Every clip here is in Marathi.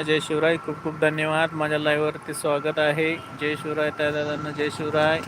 जय शिवराय. खूप खूप धन्यवाद. माझ्या लाईव्हवरती स्वागत आहे. जय शिवराय त्या दादांना जय शिवराय.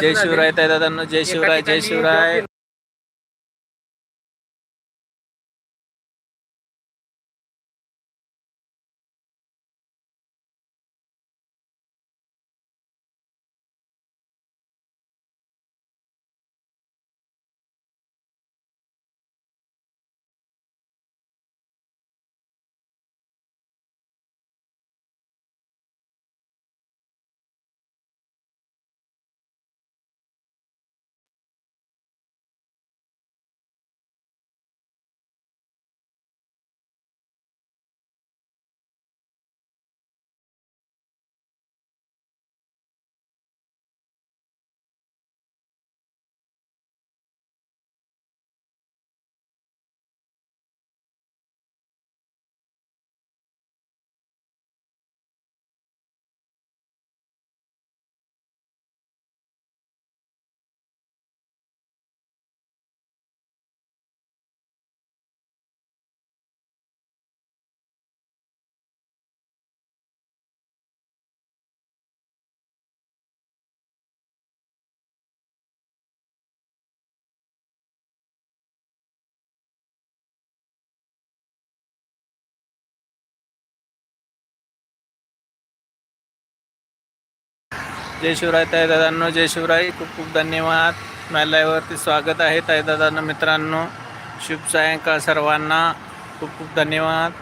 जय शिवराय दादांना जय शिवराय जय शिवराय. जय शिवराय ताईदादांनो जय शिवराय. खूप खूप धन्यवाद. माझ्या स्वागत आहे ताईदादांना मित्रांनो. शुभ सायंकाळ सर्वांना. खूप खूप धन्यवाद.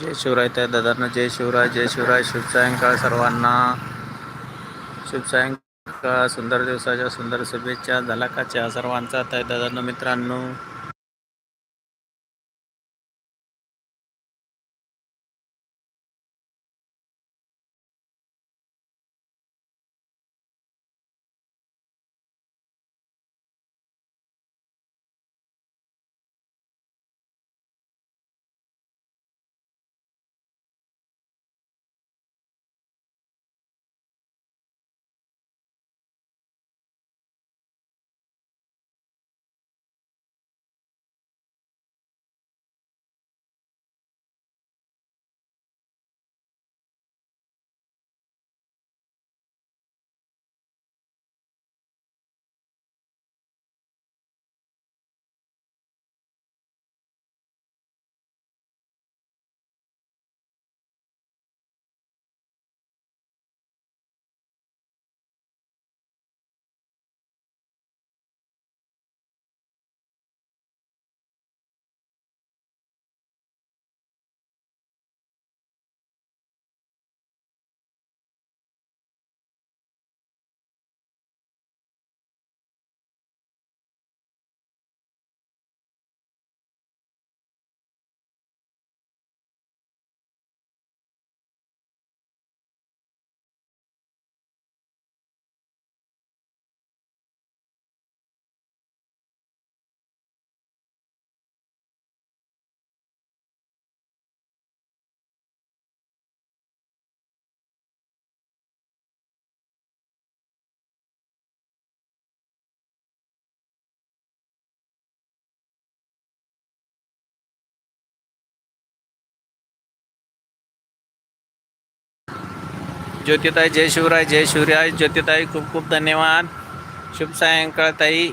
जय शिवराय त्या दादांना जय शिवराय जय शिवराय. शुभ सायंकाळ सर्वांना. शुभ सायंकाळ सुंदर दिवसाच्या सुंदर शुभेच्छा झालाकाच्या सर्वांचा त्या दादांना मित्रांनो. ज्योतिताई जय शिवराय जय शिवराय. ज्योतिताई खूप खूप धन्यवाद. शुभ सायंकाळताई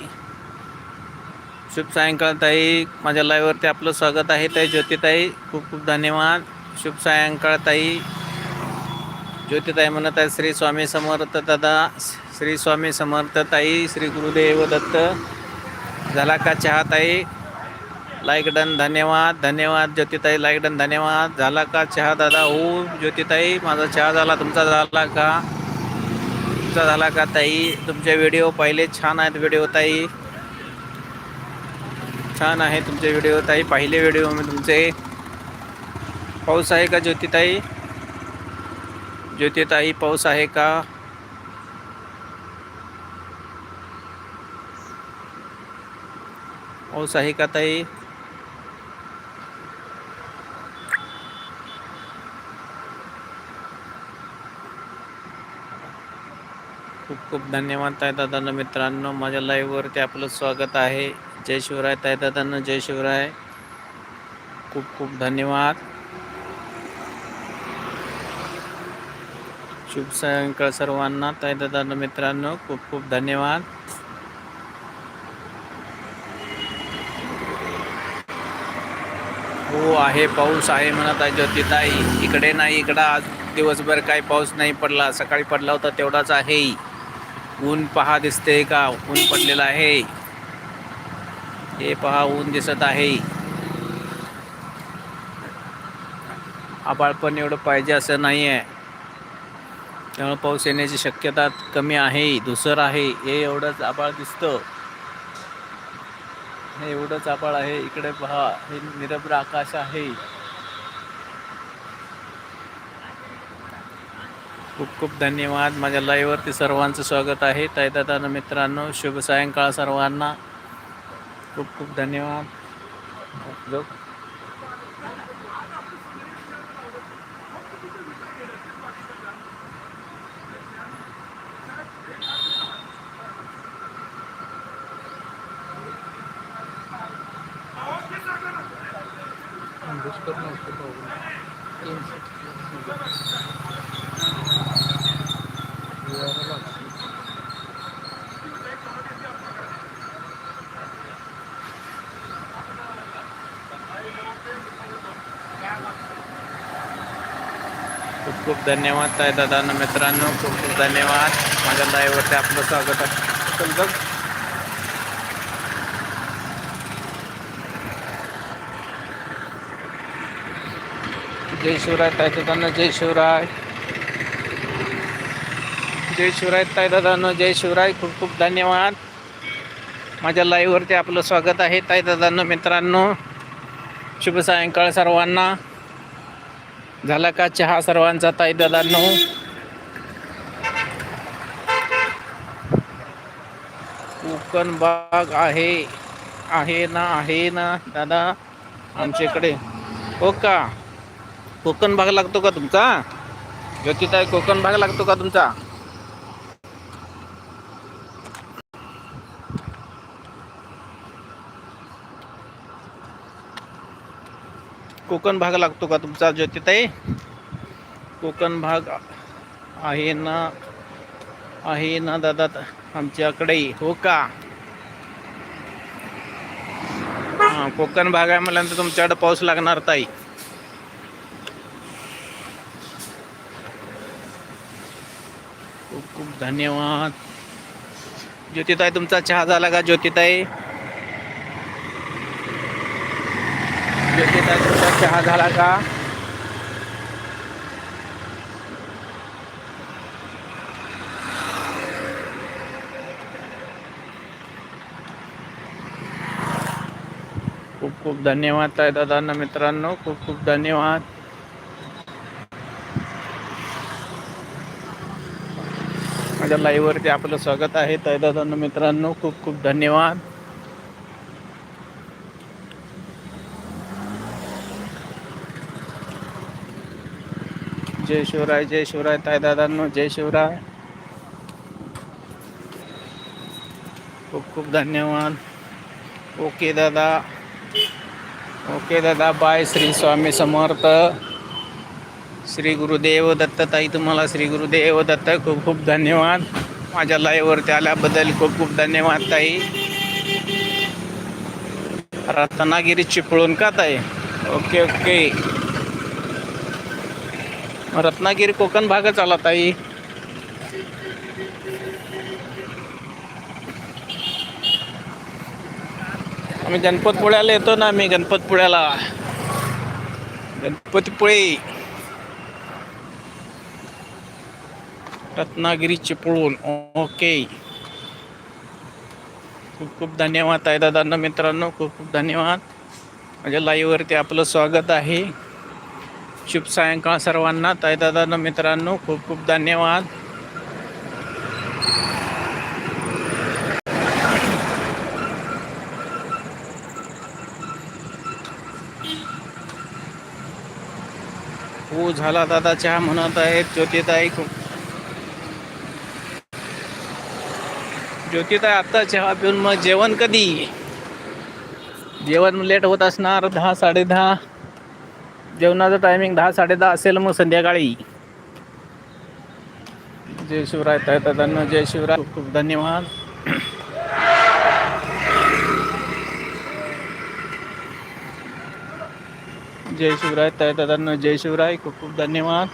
शुभ सायंकाळताई माझ्या लाईव्हवरती आपलं स्वागत आहे ताई. ज्योतिताई खूप खूप धन्यवाद. शुभ सायंकाळताई ज्योतिताई म्हणत आहे श्री स्वामी समर्थ दादा श्री स्वामी समर्थ ताई श्री गुरुदेव दत्त. झाला का चहा ताई? लाईक डन धन्यवाद. धन्यवाद ज्योतिताई लाईक डन धन्यवाद. झाला का चहा दादा? हो ज्योतिताई माझा चहा झाला. तुमचा झाला का? तुमचा झाला का ताई? तुमचे व्हिडिओ पाहिले छान आहेत व्हिडिओ ताई. छान आहे तुमचे व्हिडिओ ताई. पाहिले व्हिडिओ मी तुमचे. पाऊस आहे का ज्योतिताई? ज्योतिताई पाऊस आहे का? पाऊस आहे का ताई? खूप खूप धन्यवाद ताई दादांना मित्रांनो. माझ्या लाईव्हवरती आपलं स्वागत आहे. जय शिवराय ताई दादांना जय शिवराय. खूप खूप धन्यवाद. शुभ सायंकाळ सर्वांना. ताई दादांना मित्रांनो खूप खूप धन्यवाद. हो आहे पाऊस आहे म्हणत आहे ज्योतिताई. इकडे नाही इकडं आज दिवसभर काही पाऊस नाही पडला. सकाळी पडला होता तेवढाच आहे. ऊन पहा दिसते का? ऊन पडलेलं आहे. हे पहा ऊन दिसत आहे. आबाळ पण एवढं पाहिजे असं नाही आहे त्यामुळे पाऊस येण्याची शक्यता कमी आहे धुसर आहे. हे एवढंच आबाळ दिसतं. हे एवढंच आबाळ आहे. इकडे पहा हे निरभ्र आकाश आहे. खूप खूप धन्यवाद. माझ्या लाईव्हवरती सर्वांचं स्वागत आहे. ताईदादानं मित्रांनो शुभ सायंकाळ सर्वांना. खूप खूप धन्यवाद. खूप खूप धन्यवाद ताई दादांना मित्रांनो खूप खूप धन्यवाद. माझ्या लाईव्हवरती आपलं स्वागत आहे. जय शिवराय ताई दादांना जय शिवराय. जय शिवराय ताय दादांनो जय शिवराय. खूप खूप धन्यवाद. माझ्या लाईव्हवरती आपलं स्वागत आहे. ताई दादांनो मित्रांनो शुभ सायंकाळ सर्वांना. झाला का चहा सर्वांचा ताई दादांनो? कोकण बाग आहे. आहे ना आहे ना दादा? आमच्याकडे. हो का? कोकण भाग लागतो का तुमचा? ज्योतिताई कोकण भाग लागतो का तुमचा? कोकण भाग लागतो का तुमचा ज्योतिताई? कोकण भाग आहे ना आहे ना दादा आमच्याकडे. हो का? हां कोकण भाग आहे म्हटल्यानंतर तुमच्याकडे पाऊस लागणार ताई. खूप खूप धन्यवाद. ज्योतिताई तुमचा चहा झाला का ज्योतिताई? ज्योतिताई चहा झाला का? खूप खूप धन्यवाद आहे दादांना मित्रांनो. खूप खूप धन्यवाद. माझ्या लाईव्हवरती आपलं स्वागत आहे ताई दादांना मित्रांनो. खूप खूप धन्यवाद. जय शिवराय जय शिवराय ताई दादांनो जय शिवराय. खूप खूप धन्यवाद. ओके दादा. ओके दादा बाय श्री स्वामी समर्थ. श्री गुरुदेव दत्त ताई तुम्हाला श्री गुरुदेव दत्त खूप खूप धन्यवाद. माझ्या लाईव्हवरती आल्याबद्दल खूप खूप धन्यवाद ताई. रत्नागिरी चिपळूण का ताई? Okay okay. रत्नागिरी कोकण भागच आला ताई. आम्ही गणपतपुळ्याला येतो ना आम्ही गणपतपुळ्याला. गणपतीपुळे. रत्नागिरी चिपळूण ओके. खूप खूप धन्यवाद आहे दादांना मित्रांनो खूप खूप धन्यवाद. माझ्या लाईव्हवरती आपलं स्वागत आहे. शुभ सायंकाळ सर्वांना. ताईदादांना मित्रांनो खूप खूप धन्यवाद. हो झाला दादा चहा म्हणत आहेत ज्योतिताई. खूप ज्योतिताई आत्ता चहा पिऊन मग जेवण कधी? जेवण लेट होत असणार दहा साडे दहा. जेवणाचं टायमिंग दहा साडे दहा असेल मग संध्याकाळी. जय शिवराय ताई दादांना जय शिवराय. खूप खूप धन्यवाद. जय शिवराय ताई दादांना जय शिवराय. खूप खूप धन्यवाद.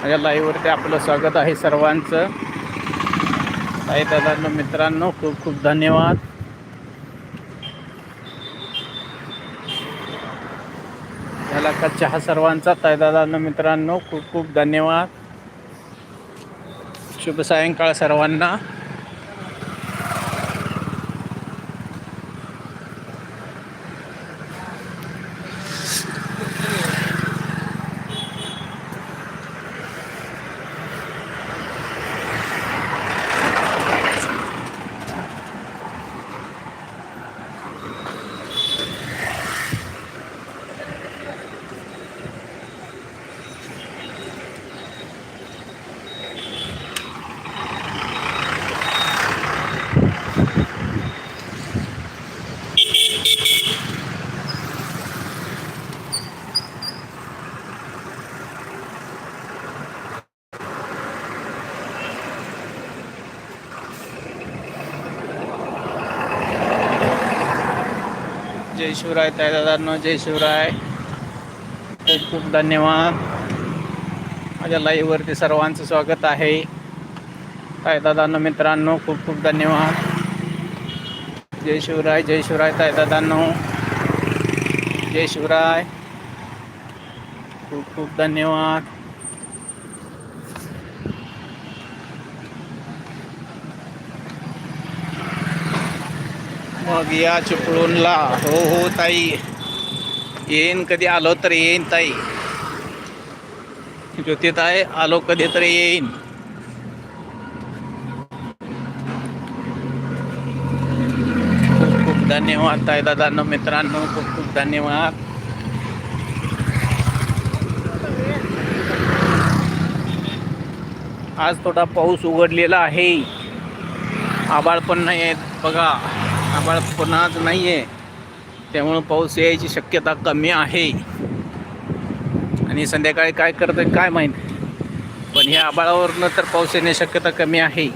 माझ्या लाईव्हवरती आपलं स्वागत आहे सर्वांचं. ताई दादांना मित्रांनो खूप खूप धन्यवाद. का चहा सर्वांचा तायदादानं मित्रांनो खूप खूप धन्यवाद. शुभ सायंकाळ सर्वांना. जय शिवराय त्या दादांनो जय शिवराय. खूप खूप धन्यवाद. माझ्या लाईव्हवरती सर्वांचं स्वागत आहे. ताय दादांनो मित्रांनो खूप खूप धन्यवाद. जय शिवराय जय शिवराय ताय दादांनो. जय शिवराय. खूप खूप धन्यवाद. मग या चिपळूणला हो हो ताई. येईन कधी आलो तर येईन ताई. ज्योतित आहे आलो कधी तरी येईन. खूप खूप धन्यवाद ताई दादांना मित्रांनो. खूप खूप धन्यवाद. आज थोडा पाऊस उघडलेला आहे. आबाळ पण नाही आहेत बघा. आबाळ पण आज नाही आहे त्यामुळं पाऊस यायची शक्यता कमी आहे. आणि संध्याकाळी काय करतं काय माहीत. पण ह्या आबाळावरनं तर पाऊस येण्याची शक्यता कमी आहे.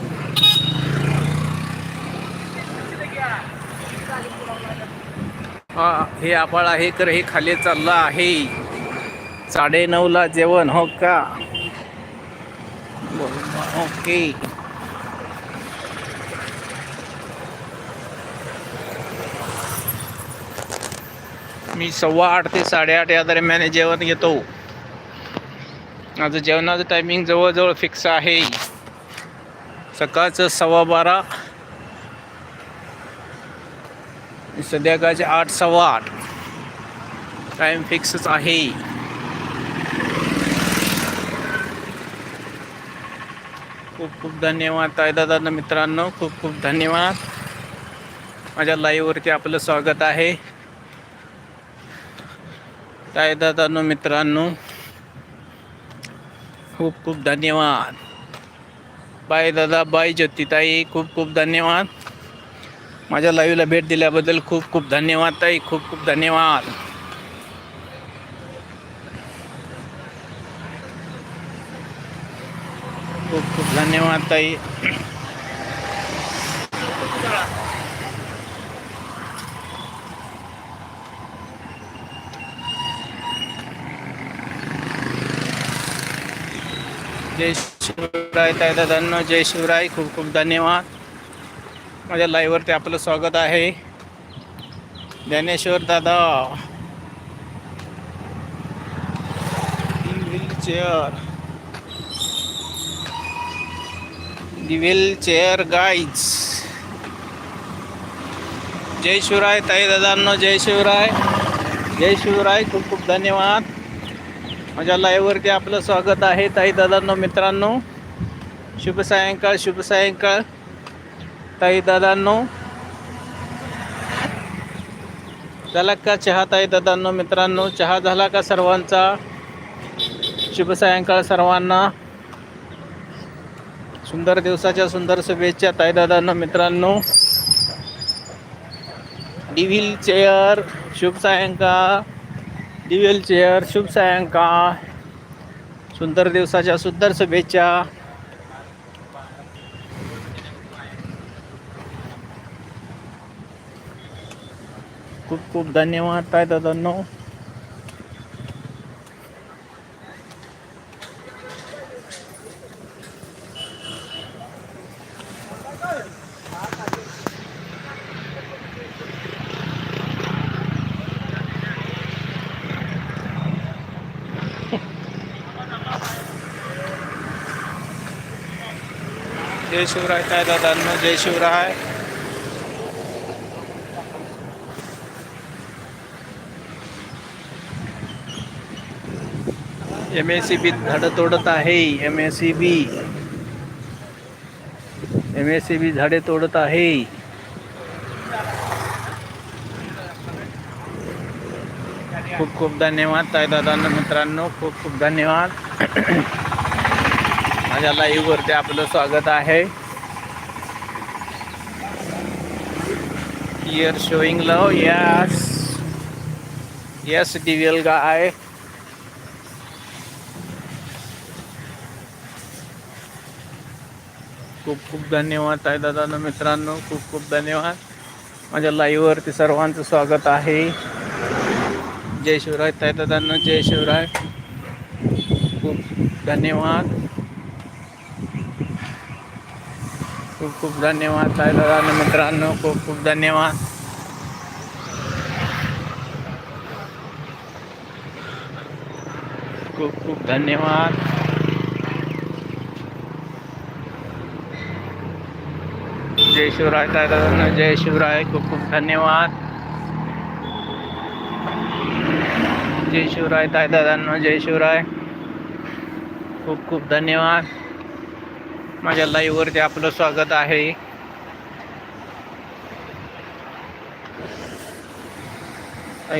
हा हे आबाळ आहे तर हे खाली चाललं आहे. साडे नऊला जेवण हो का? ओके. मी सव्वा आठ ते साडेआठ या दरम्यान जेवण घेतो. माझं जेवणाचं टायमिंग जवळजवळ फिक्स आहे. सकाळचं सव्वा बारा. संध्याकाळचे आठ सव्वा आठ. टाईम फिक्सच आहे. खूप खूप धन्यवाद ताईदादांना मित्रांनो. खूप खूप धन्यवाद. माझ्या लाईव्हवरती आपलं स्वागत आहे. काय दादानो मित्रांनो खूप खूप धन्यवाद. बाय दादा बाय ज्योतिताई खूप खूप धन्यवाद. माझ्या लाईव्हला भेट दिल्याबद्दल खूप खूप धन्यवाद ताई खूप खूप धन्यवाद. खूप खूप धन्यवाद ताई. जय शिवराय ताई दादांनो जय शिवराय. खूप खूप धन्यवाद. माझ्या लाईव्हवरती आपलं स्वागत आहे. ज्ञानेश्वर दादा. व्हीलचेअर दी व्हीलचेअर गाईज जय शिवराय ताई दादांनो जय शिवराय. जय शिवराय खूप खूप धन्यवाद. माझ्या लाईव्हवरती आपलं स्वागत आहे ताई दादांनो मित्रांनो. शुभ सायंकाळ शुभ सायंकाळ. ताई दादांनो. झाला का चहा ताई दादांनो मित्रांनो? चहा झाला का सर्वांचा? शुभ सायंकाळ सर्वांना. सुंदर दिवसाच्या सुंदर शुभेच्छा ताई दादांनो मित्रांनो. डिव्हिल चेअर शुभ सायंकाळ. डिव्हिल चेअर शुभ सायंकाळ सुंदर दिवसाच्या सुंदर शुभेच्छा. खूप खूप धन्यवाद काय दादांनो. जय शिवराय काय दादांनो जय Shivray. M S C B झाडं तोडत आहे M S C B M S C B झाडे तोडत आहे. खूप खूप धन्यवाद ताई दादांना मित्रांनो खूप खूप धन्यवाद. माझ्या लाईव्हवरती आपलं स्वागत आहे. Here showing love yes yes devil guy खूप खूप धन्यवाद आहे दादा मित्रांनो खूप खूप धन्यवाद. माझ्या लाईव्हवरती सर्वांचं स्वागत आहे. जय शिवराय ताई दादांनो जय शिवराय. खूप धन्यवाद. खूप खूप धन्यवाद ताई दादांनो मित्रांनो खूप खूप धन्यवाद. खूप खूप धन्यवाद. जय शिवराय ताई दादांनो जय शिवराय खूप खूप धन्यवाद. जय शिवराय ताई दादांनो जय शिवराय. खूप खूप धन्यवाद. माझ्या लाईव्हवरती आपलं स्वागत आहे.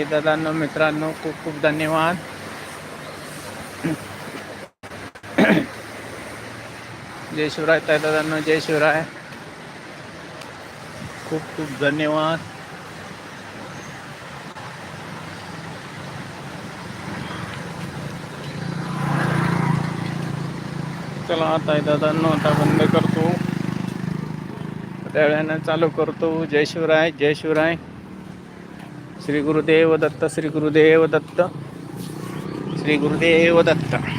दादांना मित्रांनो खूप खूप धन्यवाद. जय शिवराय ताई दादांना जय शिवराय. खूप खूप धन्यवाद. चला आता दादांनो आता बंद करतो. त्यावेळेनं चालू करतो. जय शिवराय जय शिवराय. श्री गुरुदेव दत्त श्री गुरुदेव दत्त. श्री गुरुदेव दत्त.